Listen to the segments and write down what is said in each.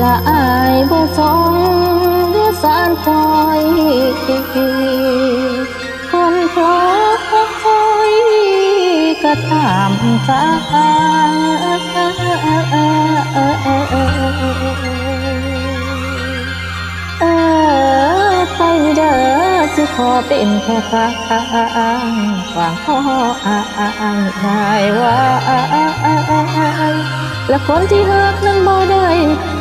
ละอายบ่สงหรือสารคอยคนพลอยก็ตามใจเออไปเด้อสิขอเป็นแค่ฟังวางพ่ออ้างได้ว่าและคนที่หักนั้นบ่ได้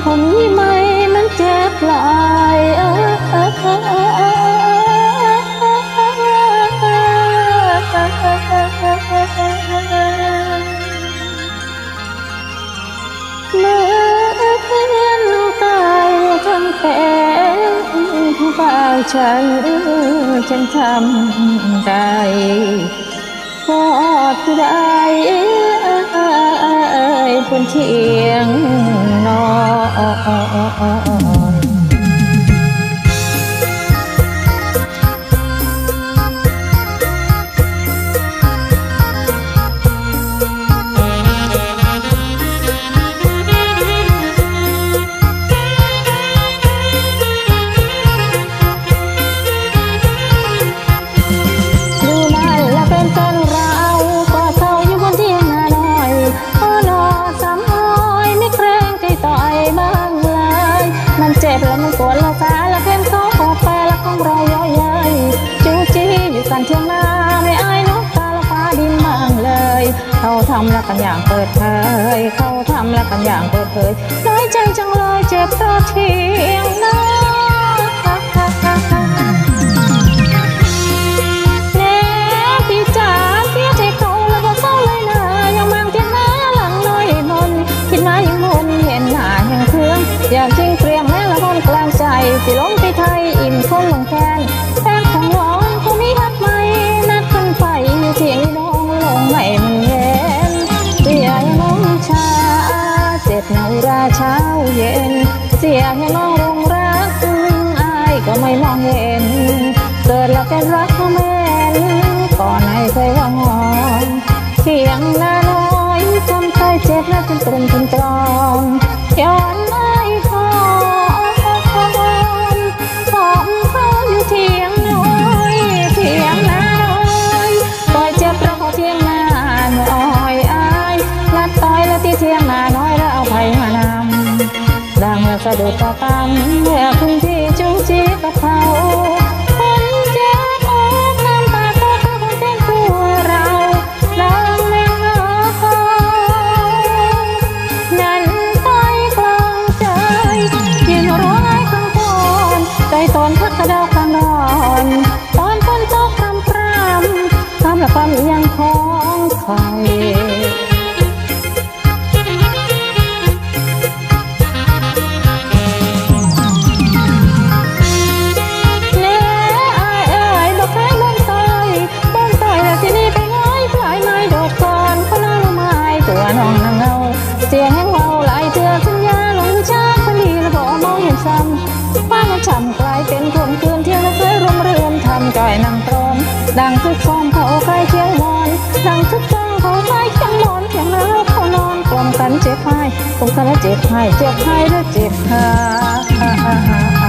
ผมยี่ไม่มันเจ็บหลายเออเออเออเมื่อเพื่อนตายทั้งแฟนฝ่ายฉัน ฉันทำได้พอดผู้ใดบนเทียงนอน 哦哦哦哦哦。 อยู่กันเทียงนาไม่อายนกตาละฟ้าดินบ้างเลย เขาทำแล้วกันอย่างเปิดเผยเขาทำแล้วกันอย่างเปิดเผยน้อยใจจังเลยเจ็บเพราเทียงนาแน่ปีจ๋าเสียใจเขาแล้วก็เศร้าเลยนะยังมังเทียนหน้าหลังน้อยมนคิดมายังมนเห็นหน้ายังเครื่องอยากจริงเปรียมแม่ละคนกลางใจสิล้มไปไทยอิ่มคนลงแคน เงาราเช้าเย็น เสียให้น้องลงรักอายก็ไม่มองเห็น เกิดแล้วเป็นรัก ดุดตาตั้มเมื่อคุณพี่จูจีกับพา ผมกันเจ็บให้กลมกันแล้วเจ็บให้เจ็บให้แล้วเจ็บหา